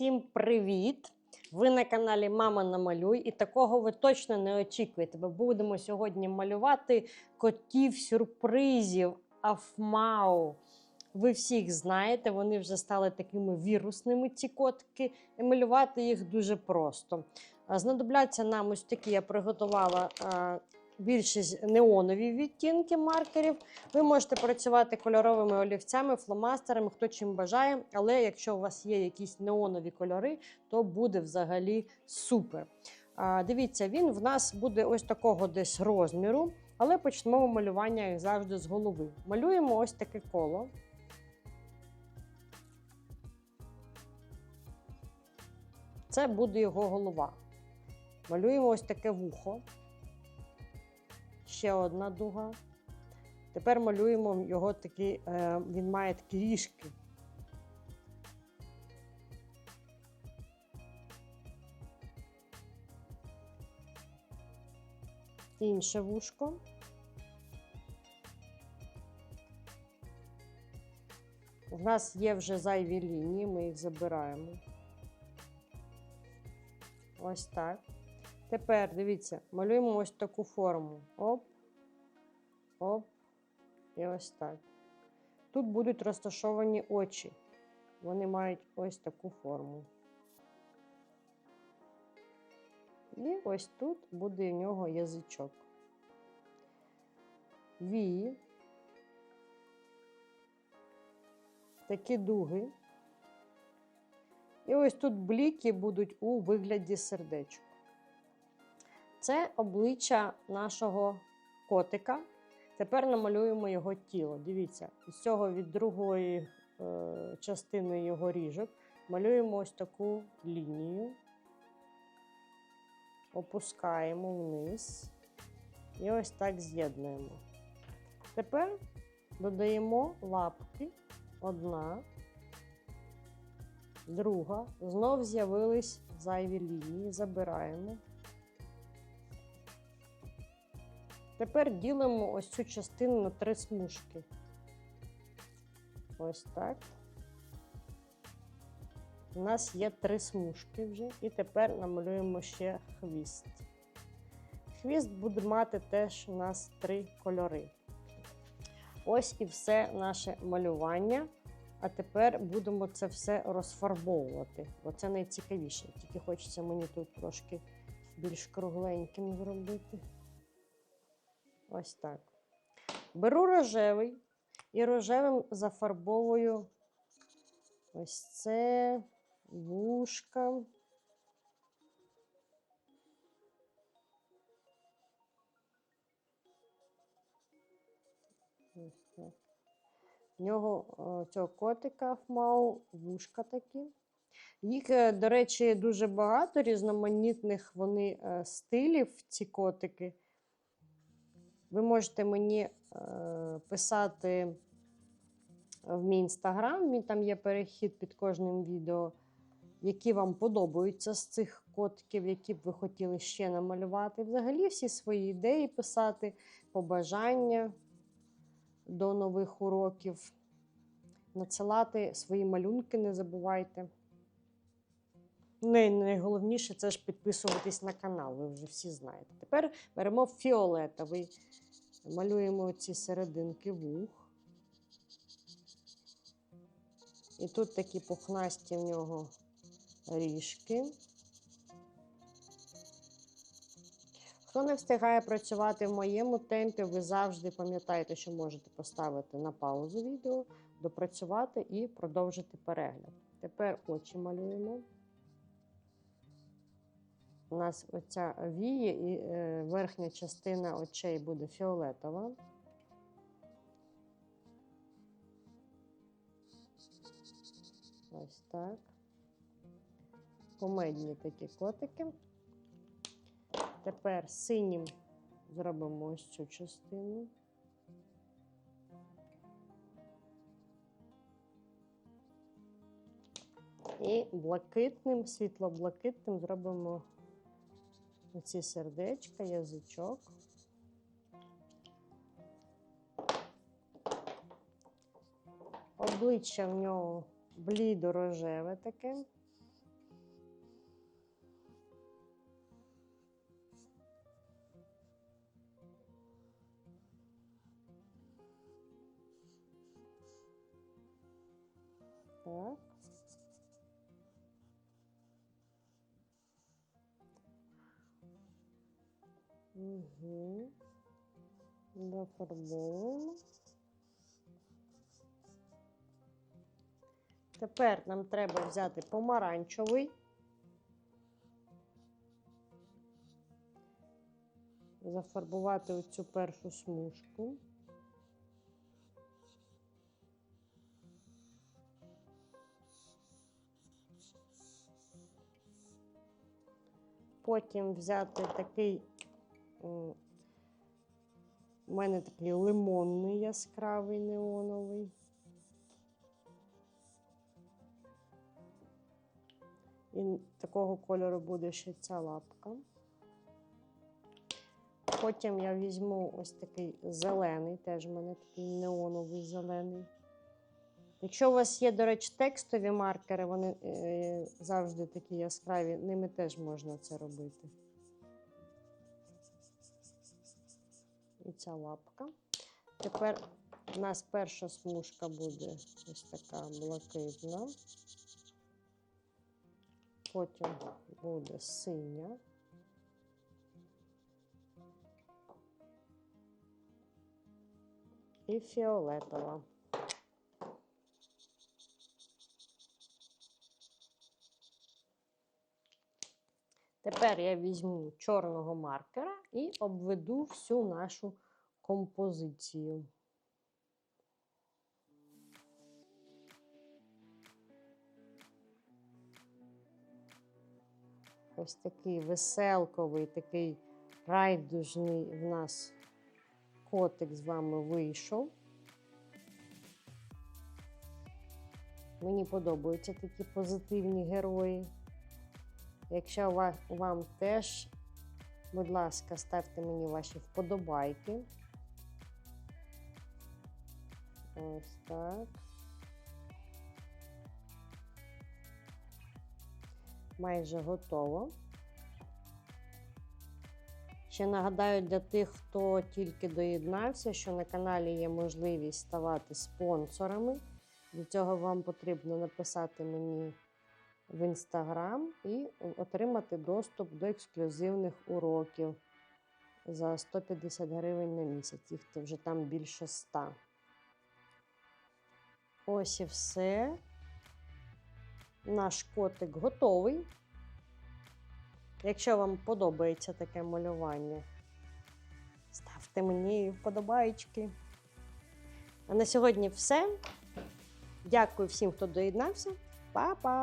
Всім привіт! Ви на каналі Мама Намалюй, і такого ви точно не очікуєте. Бо будемо сьогодні малювати котів сюрпризів Афмау. Ви всіх знаєте, вони вже стали такими вірусними, ці котики, і малювати їх дуже просто. Знадобляться нам ось такі, я приготувала а, більшість неонові відтінки маркерів. Ви можете працювати кольоровими олівцями, фломастерами, хто чим бажає. Але якщо у вас є якісь неонові кольори, то буде взагалі супер. А, Дивіться, він в нас буде ось такого десь розміру, але почнемо малювання, як завжди, з голови. Малюємо ось таке коло. Це буде його голова. Малюємо ось таке вухо. Ще одна дуга. Тепер малюємо його такі, е, він має такі ріжки. Інше вушко. У нас є вже зайві лінії, ми їх забираємо. Ось так. Тепер дивіться, малюємо ось таку форму. Оп, оп, і ось так. Тут будуть розташовані очі. Вони мають ось таку форму. І ось тут буде у нього язичок. Вії. Такі дуги. І ось тут бліки будуть у вигляді сердечок. Це обличчя нашого котика. Тепер намалюємо його тіло. Дивіться, з цього від другої е, частини його ріжок малюємо ось таку лінію, опускаємо вниз і ось так з'єднуємо. Тепер додаємо лапки, одна, друга. Знов з'явились зайві лінії, забираємо. Тепер ділимо ось цю частину на три смужки. Ось так. У нас є три смужки вже, і тепер намалюємо ще хвіст. Хвіст буде мати теж у нас три кольори. Ось і все наше малювання. А тепер будемо це все розфарбовувати. Бо це найцікавіше. Тільки хочеться мені тут трошки більш кругленьким зробити. Ось так. Беру рожевий і рожевим зафарбовую ось це вушка. В нього цього котика мав вушка такі. Їх, е, до речі, дуже багато різноманітних вони е, стилів, ці котики. Ви можете мені е, писати в мій інстаграм, мій там є перехід під кожним відео, які вам подобаються з цих котиків, які б ви хотіли ще намалювати. Взагалі всі свої ідеї писати, побажання до нових уроків. Надсилати свої малюнки, не забувайте. Ну, і найголовніше це ж підписуватись на канал, ви вже всі знаєте. Тепер беремо фіолетовий, малюємо ці серединки вух. І тут такі пухнасті в нього ріжки. Хто не встигає працювати в моєму темпі, ви завжди пам'ятаєте, що можете поставити на паузу відео, допрацювати і продовжити перегляд. Тепер очі малюємо. У нас оця віє і е, верхня частина очей буде фіолетова. Ось так. Комедні такі котики. Тепер синім зробимо ось цю частину. І блакитним, світло-блакитним зробимо оці сердечка, язичок. Обличчя в нього блідо-рожеве таке. Так. Угу. Дофарбовуємо. Тепер нам треба взяти помаранчевий. Зафарбувати оцю першу смужку. Потім взяти такий, у мене такий лимонний яскравий неоновий. І такого кольору буде ще ця лапка. Потім я візьму ось такий зелений, теж в мене такий неоновий зелений. Якщо у вас є, до речі, текстові маркери, вони е, завжди такі яскраві, ними теж можна це робити. І ця лапка. Тепер у нас перша смужка буде ось така блакитна. Потім буде синя. І фіолетова. Тепер я візьму чорного маркера і обведу всю нашу композицію. Ось такий веселковий, такий райдужний в нас котик з вами вийшов. Мені подобаються такі позитивні герої. Якщо вам теж, будь ласка, ставте мені ваші вподобайки. Ось так. Майже готово. Ще нагадаю для тих, хто тільки доєднався, що на каналі є можливість ставати спонсорами. Для цього вам потрібно написати мені в інстаграм і отримати доступ до ексклюзивних уроків за 150 гривень на місяць. Їх вже там більше 100. Ось і все. Наш котик готовий. Якщо вам подобається таке малювання, ставте мені вподобайки. А на сьогодні все. Дякую всім, хто доєднався. Па-па!